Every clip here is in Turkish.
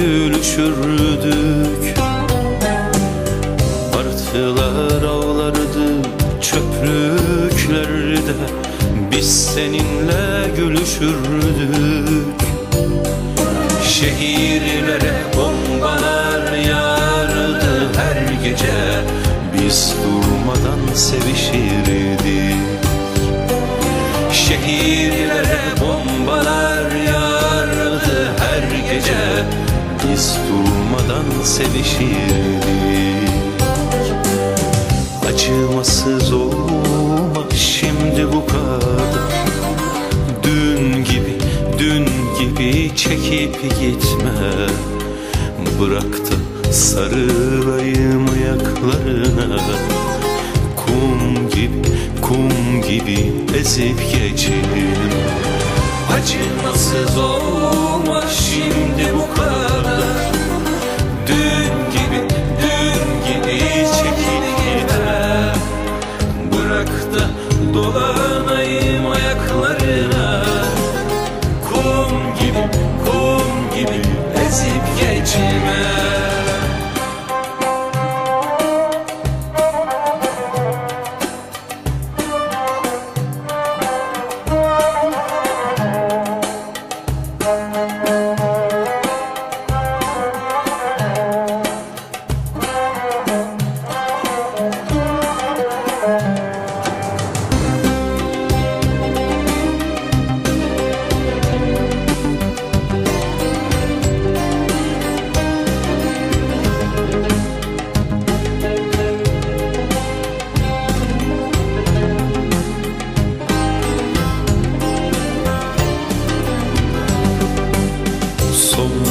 gülüşürdük. Martılar avlardı çöplüklerde Biz seninle gülüşürdük. Şehirlere bombalar yağardı her gece Biz durmadan sevişirdik sevişirdik Acımasız olma şimdi bu kadar. Dün gibi, dün gibi çekip gitme. Bırak da sarılayım ayaklarına. Kum gibi, kum gibi ezip geçelim Acımasız olma şimdi bu kadar dolanayım ayaklarına. Kum gibi, kum gibi ezip geçme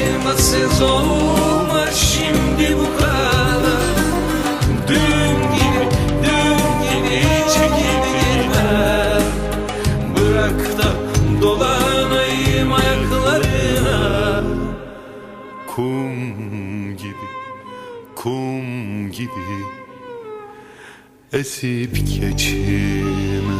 Acımasız olma şimdi bu kadar. Dün gibi, dün gibi çekip gitme Bırak da dolanayım ayaklarına. Kum gibi, kum gibi Esip geçime